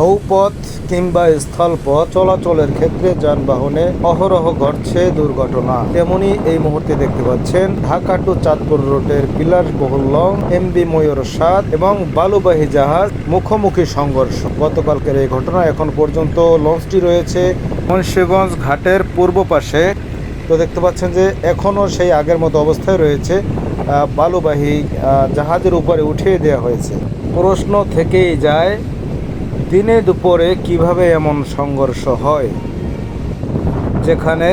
নৌপথ কিংবা স্থলপথ চলাচলের ক্ষেত্রে যানবাহনে অহরহ ঘটছে দুর্ঘটনা। তেমনি এই মুহূর্তে দেখতে পাচ্ছেন ঢাকা টু চাঁদপুর রোডের বিলাসবহুল লং এমবি ময়ূর সাত এবং বালুবাহী জাহাজ মুখোমুখি সংঘর্ষ। গতকালকের এই ঘটনা এখন পর্যন্ত লঞ্চটি রয়েছে মুন্সিগঞ্জ ঘাটের পূর্ব পাশে। তো দেখতে পাচ্ছেন যে এখনও সেই আগের মতো অবস্থায় রয়েছে বালুবাহী জাহাজের উপরে উঠিয়ে দেওয়া হয়েছে। প্রশ্ন থেকেই যায় দিনে দুপুরে কীভাবে এমন সংঘর্ষ হয়? যেখানে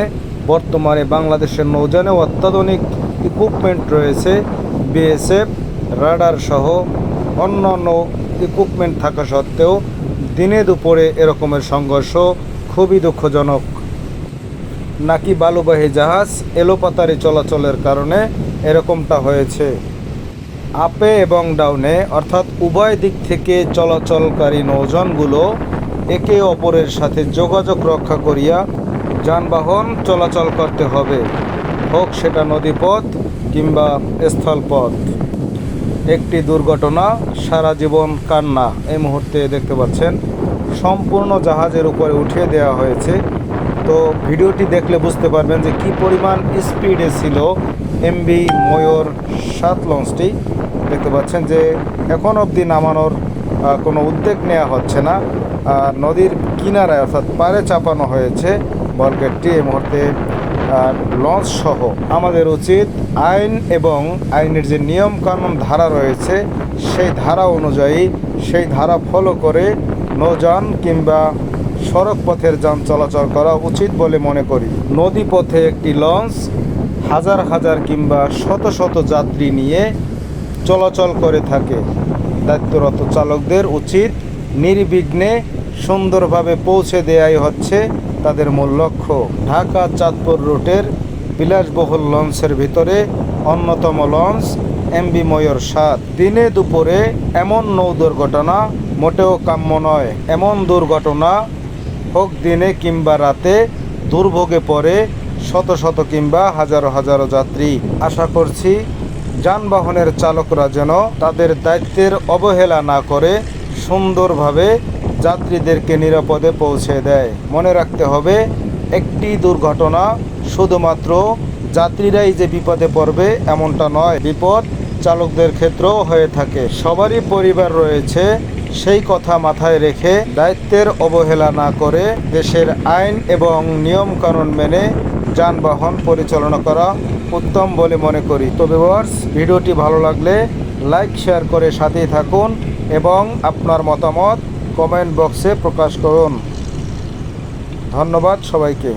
বর্তমানে বাংলাদেশের নৌজানে অত্যাধুনিক ইকুইপমেন্ট রয়েছে বিএসএফ রাডার সহ অন্য অন্য ইকুইপমেন্ট থাকা সত্ত্বেও দিনে দুপুরে এরকমের সংঘর্ষ খুবই দুঃখজনক। নাকি বালুবাহী জাহাজ এলোপাতারি চলাচলের কারণে এরকমটা হয়েছে? আপে এবং ডাউনে, অর্থাৎ উভয় দিক থেকে চলাচলকারী নৌজনগুলো একে অপরের সাথে যোগাযোগ রক্ষা করিয়া যানবাহন চলাচল করতে হবে। হোক সেটা নদীপথ কিংবা স্থলপথ। একটি দুর্ঘটনা, সারা জীবন কান্না, এই মুহূর্তে দেখতে পাচ্ছেন, সম্পূর্ণ জাহাজের উপরে উঠিয়ে দেওয়া হয়েছে। তো ভিডিওটি দেখলে বুঝতে পারবেন যে কি পরিমাণ স্পিডে ছিল এমবি ময়ূর সাত লঞ্চটি। দেখতে পাচ্ছেন যে এখন অবধি নামানোর কোনো উদ্যোগ নেওয়া হচ্ছে না। নদীর কিনারায় অর্থাৎ পারে চাপানো হয়েছে বলগেটটি এই মুহূর্তে লঞ্চ সহ আমাদের উচিত আইন এবং আইনের যে নিয়ম কানুন ধারা রয়েছে, সেই ধারা অনুযায়ী সেই ধারা ফলো করে নৌযান কিংবা সড়ক পথের যান চলাচল করা উচিত বলে মনে করি। নদী পথে একটি লঞ্চ হাজার হাজার কিংবা শত শত যাত্রী নিয়ে চলাচল করে থাকে। দায়িত্বরত চালকদের উচিত নির্বিঘ্নে সুন্দরভাবে পৌঁছে দেয়াই হচ্ছে তাদের মূল লক্ষ্য। ঢাকা চাঁদপুর রুটের বিলাসবহুল লঞ্চের ভিতরে অন্যতম লঞ্চ এমবি ময়ূর সাত। দিনে দুপুরে এমন নৌ দুর্ঘটনা মোটেও কাম্য নয়। এমন দুর্ঘটনা হোক দিনে কিংবা রাতে দুর্ভোগে পড়ে শত শত কিংবা হাজারো হাজারো যাত্রী। আশা করছি যানবাহনের চালকরা যেন তাদের দায়িত্বের অবহেলা না করে সুন্দরভাবে যাত্রীদেরকে নিরাপদে পৌঁছে দেয়। মনে রাখতে হবে, একটি দুর্ঘটনা শুধুমাত্র যাত্রীরাই যে বিপদে পড়বে এমনটা নয়। বিপদ চালকদের ক্ষেত্রেও হয়ে থাকে। সবারই পরিবার রয়েছে, সেই কথা মাথায় রেখে দায়িত্বের অবহেলা না করে দেশের আইন এবং নিয়মকানুন মেনে যানবাহন পরিচালনা করা উত্তম বলে মনে করি। তো ভিউয়ার্স ভিডিওটি ভালো লাগলে লাইক শেয়ার করে সাথেই থাকুন এবং আপনার মতামত কমেন্ট বক্সে প্রকাশ করুন। ধন্যবাদ সবাইকে।